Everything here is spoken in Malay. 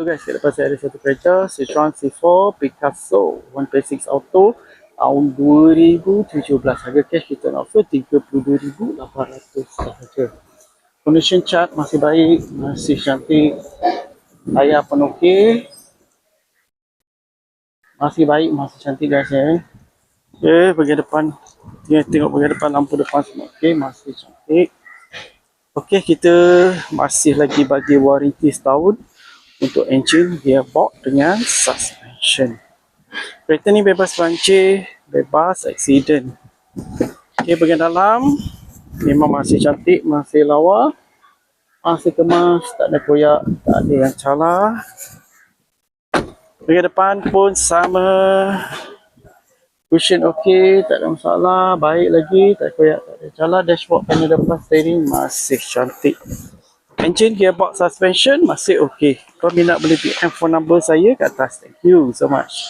So guys, depan saya ada satu kereta Citroen C4 Picasso 1.6 Auto tahun 2017. Harga cash kita nak offer 32,800 sahaja. Condition chart masih baik, masih cantik. Tayar pun okey. Masih baik, masih cantik guys ya. Okay, bagian depan. Tengok, tengok bagian depan lampu depan semua okey, masih cantik. Okey, kita masih lagi bagi warranty setahun untuk engine, gearbox dengan suspension. Kereta ni bebas pancit, bebas accident. Okey, bagian dalam memang masih cantik, masih lawa. Masih kemas, tak ada koyak, tak ada yang calar. Bagian depan pun sama. Cushion okey, tak ada masalah. Baik lagi, tak koyak, tak ada calar. Dashboard panel depan steering masih cantik. Engine, gearbox, suspension masih okey. Kalau minat boleh PM phone number saya kat atas. Thank you so much.